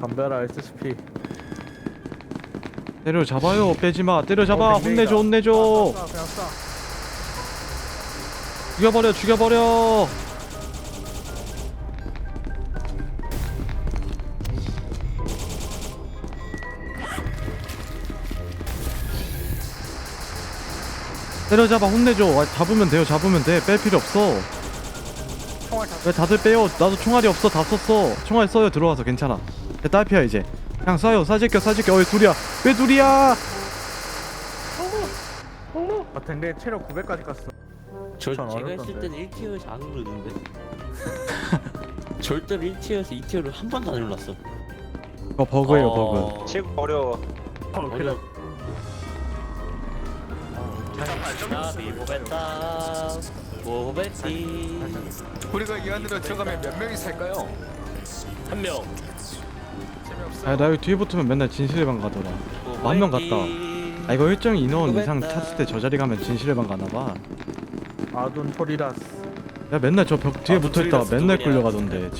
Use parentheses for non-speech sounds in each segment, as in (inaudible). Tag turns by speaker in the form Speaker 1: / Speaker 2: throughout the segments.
Speaker 1: 담벼라 SCP
Speaker 2: 때려 잡아요 빼지마. 때려 잡아.
Speaker 1: 어, 댕댕이다.
Speaker 2: 혼내줘 혼내줘.
Speaker 1: 쏴, 쏴, 그냥 쏴
Speaker 2: 죽여버려 죽여버려. 때려잡아 혼내줘. 아, 잡으면 돼요 잡으면 돼뺄 필요 없어.
Speaker 1: 총알 다
Speaker 2: 왜 다들 빼요? 나도 총알이 없어. 다 썼어. 총알 써요. 들어와서 괜찮아 내 딸피야 이제. 그냥 쏴요. 쏴질겨 쏴질겨 어이 둘이야. 왜 둘이야?
Speaker 1: 아 댕댕이 체력 900까지 갔어. 저전
Speaker 3: 제가
Speaker 1: 어렵던데.
Speaker 3: 했을 때는 1티어에서 안 오르는데. (laughs) 절대로 1티어에서 2티어를 한 번도 안 올랐어.
Speaker 2: 그거 버그예요
Speaker 3: 어,
Speaker 2: 버그.
Speaker 4: 지금 어려워.
Speaker 3: 어려 나비 보겠다 보겠지
Speaker 4: 우리가 이 안으로 들어가면 몇 명이 살까요?
Speaker 3: 한명.
Speaker 2: 아, 나 여기 뒤에 붙으면 맨날 진실의 방 가더라 만명 갔다. 아 이거 일정 인원 이상 찼을 때 저 자리 가면 진실의 방 가나봐
Speaker 1: 아둔 토리라스
Speaker 2: 야 맨날 저 벽 뒤에
Speaker 3: 아,
Speaker 2: 붙어있다가 맨날
Speaker 3: 누구냐?
Speaker 2: 끌려가던데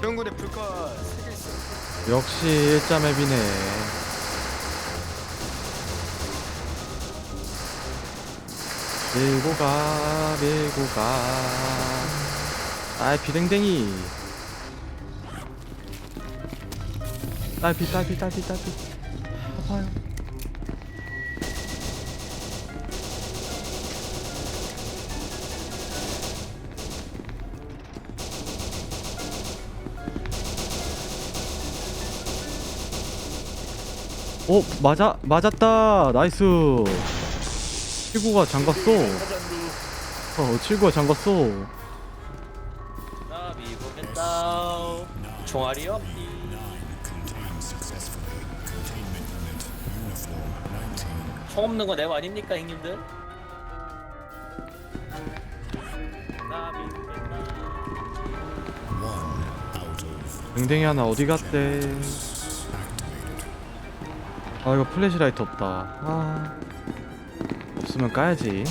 Speaker 4: 병군에 세개 있어.
Speaker 2: 역시 일자 맵이네 밀고 가 밀고 가. 딸피 댕댕이. 딸피 딸피 딸피 딸피 아파요. 오 맞아 맞았다. 나이스 치구가 잠갔어. 어 치구가 잠갔어.
Speaker 3: 나비 보겠다 총알이 없니 총 없는 거 내가 아닙니까 형님들?
Speaker 2: 댕댕이 하나 어디 갔대? 아 이거 플래시라이트 없다. 아 없으면 까야지.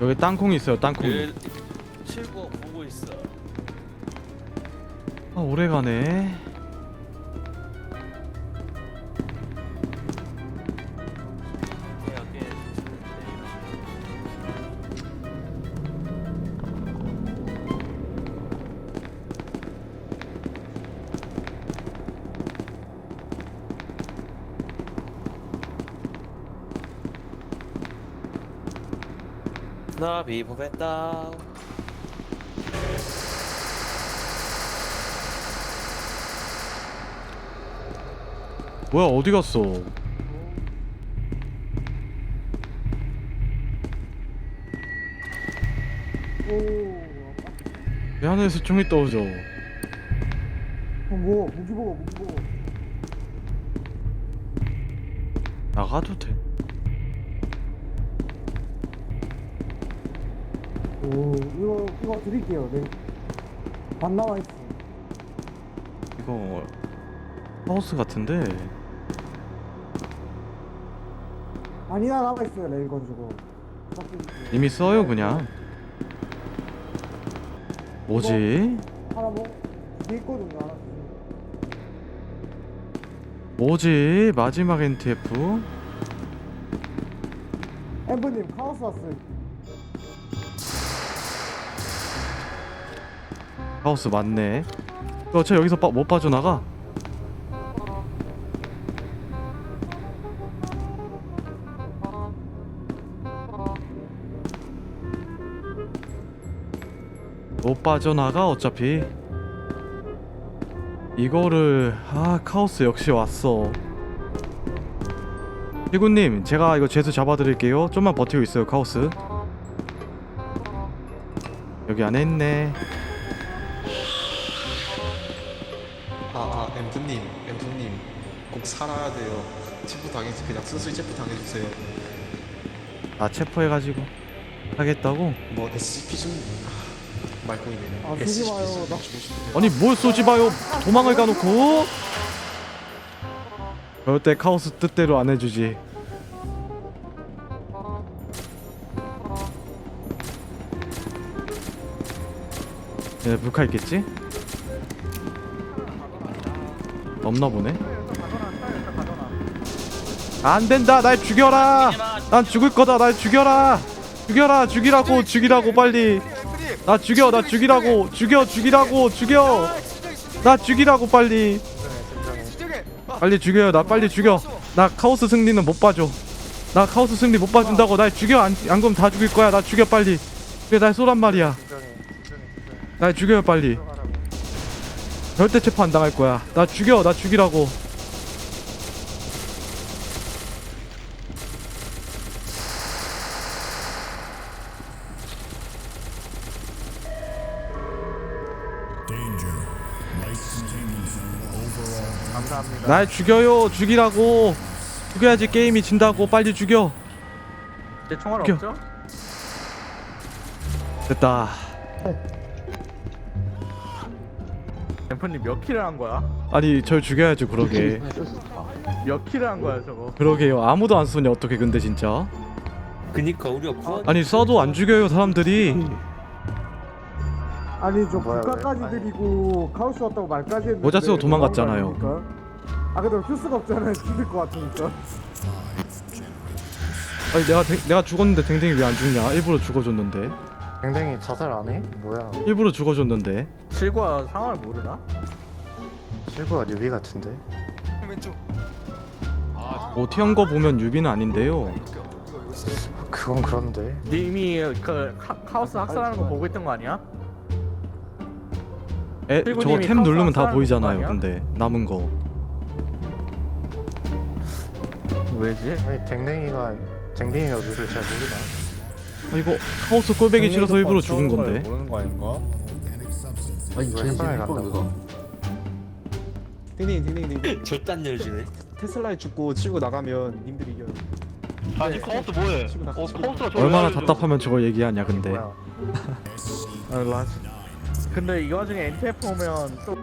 Speaker 2: 여기 땅콩 있어요 땅콩
Speaker 3: 그 칠구 보고 있어.
Speaker 2: 아 오래가네.
Speaker 3: 나비 보겠다
Speaker 2: 뭐야 어디 갔어? 왜 하늘에서 총이 떠오죠.
Speaker 1: 뭐 무기 보고 무기 보고.
Speaker 2: 나가도 돼?
Speaker 5: 오 이거 이거 드릴게요. 네. 반 나와 있어.
Speaker 2: 이거 하우스 같은데
Speaker 5: 아니나 남아 있어요 레일건 저거
Speaker 2: 이미 써요 그냥 뭐지?
Speaker 5: 하나 뭐두개 있거든요 하나
Speaker 2: 뭐지? 마지막 NTF?
Speaker 5: 엠버님 카오스 왔어요
Speaker 2: 하우스 맞네 어, 저 여기서 빠, 못 빠져나가? 못 빠져나가 어차피 이거를 아 카오스 역시 왔어 피구님 제가 이거 죄수 잡아드릴게요 좀만 버티고 있어요 카오스 여기 안에 있네
Speaker 6: 아, 아, 엠프님, 엠프님. 꼭 살아야 돼요. 체포 당해서 그냥 순수히 체포 당해주세요.
Speaker 2: 나 체포해가지고 하겠다고?
Speaker 6: 뭐 SCP 좀 아, 말고이네요.
Speaker 5: 아, 쓰지 마요. 나-.
Speaker 2: 아니 뭘 쏘지 마요? 도망을 가놓고. 그럴 때 카오스 뜻대로 안 해주지. 얘 불카 있겠지? 없나 보네. 안 된다. 날 죽여라. 난 죽을 거다. 날 죽여라. 죽여라. 죽이라고. 죽이라고 빨리 나 죽여 나 죽이라고. 죽여 죽이라고 죽여. 나 죽이라고 빨리. 빨리 죽여요. 나 빨리 죽여. 나 카오스 승리는 못 봐줘. 나 카오스 승리 못 봐준다고. 날 죽여. 안, 안 그럼 다 죽일 거야. 나 죽여 빨리. 그래 날 쏘란 말이야. 날 죽여요 빨리. 절대 체포 안 당할 거야. 나 죽여. 나 죽이라고
Speaker 1: 감사합니다.
Speaker 2: 날 죽여요 죽이라고 죽여야지 게임이 진다고 빨리 죽여
Speaker 1: 제 총알
Speaker 2: 죽여.
Speaker 1: 없죠?
Speaker 2: 됐다
Speaker 1: 엠프님 몇 킬을 한 거야?
Speaker 2: 아니 절 죽여야죠 그러게
Speaker 1: 몇 킬을 한 거야 저거?
Speaker 2: 그러게요 아무도 안 쏘냐 어떻게 근데 진짜
Speaker 3: 그니까 우리가
Speaker 2: 아니 쏴도 안 죽여요 사람들이
Speaker 5: 아니 저 국가까지 드리고 카우스 왔다고 말까지 했는데
Speaker 2: 모자 쓰고 도망갔잖아요.
Speaker 5: 도망가는 거 아닙니까? 아 근데 휴스가 없잖아요 (laughs) 죽을 것 같으니까
Speaker 2: 아니 내가 댕- 내가 죽었는데 댕댕이 왜 안 죽냐 일부러 죽어줬는데
Speaker 7: 댕댕이 자살 안 해? 뭐야?
Speaker 2: 일부러 죽어줬는데
Speaker 1: 실과 상황을 모르나?
Speaker 7: 실버가 뉴비 같은데?
Speaker 4: 왼쪽.
Speaker 2: 뭐 튀은 거 보면 유비는 아닌데요.
Speaker 7: 그건 그런데
Speaker 1: 님이 그 카, 카오스 학살하는 거 보고 있던 거 아니야?
Speaker 2: 에 저거
Speaker 1: 님이
Speaker 2: 템 누르면 다 보이잖아요
Speaker 1: 하는 거
Speaker 2: 근데 남은 거
Speaker 1: 왜지?
Speaker 7: 아니 댕댕이가 댕댕이가 룰을 잘 모르나?
Speaker 2: 아 이거 카오스 꼴배기 싫어서 일부러 죽은 건데
Speaker 1: 모르는 거 아닌가?
Speaker 7: 아니 왜 해방을 간다고?
Speaker 8: 딩딩 딩딩 딩딩
Speaker 3: 절단 열지네
Speaker 8: 테슬라에 죽고 치고 나가면 님들이 이겨요
Speaker 9: 아니 카운트 뭐해? 어 카운트가. 저래
Speaker 2: 얼마나. 답답하면 저걸 얘기하냐 근데
Speaker 7: 뭐야? (laughs)
Speaker 1: 아, 라지. 근데 이 와중에 NTF 오면 또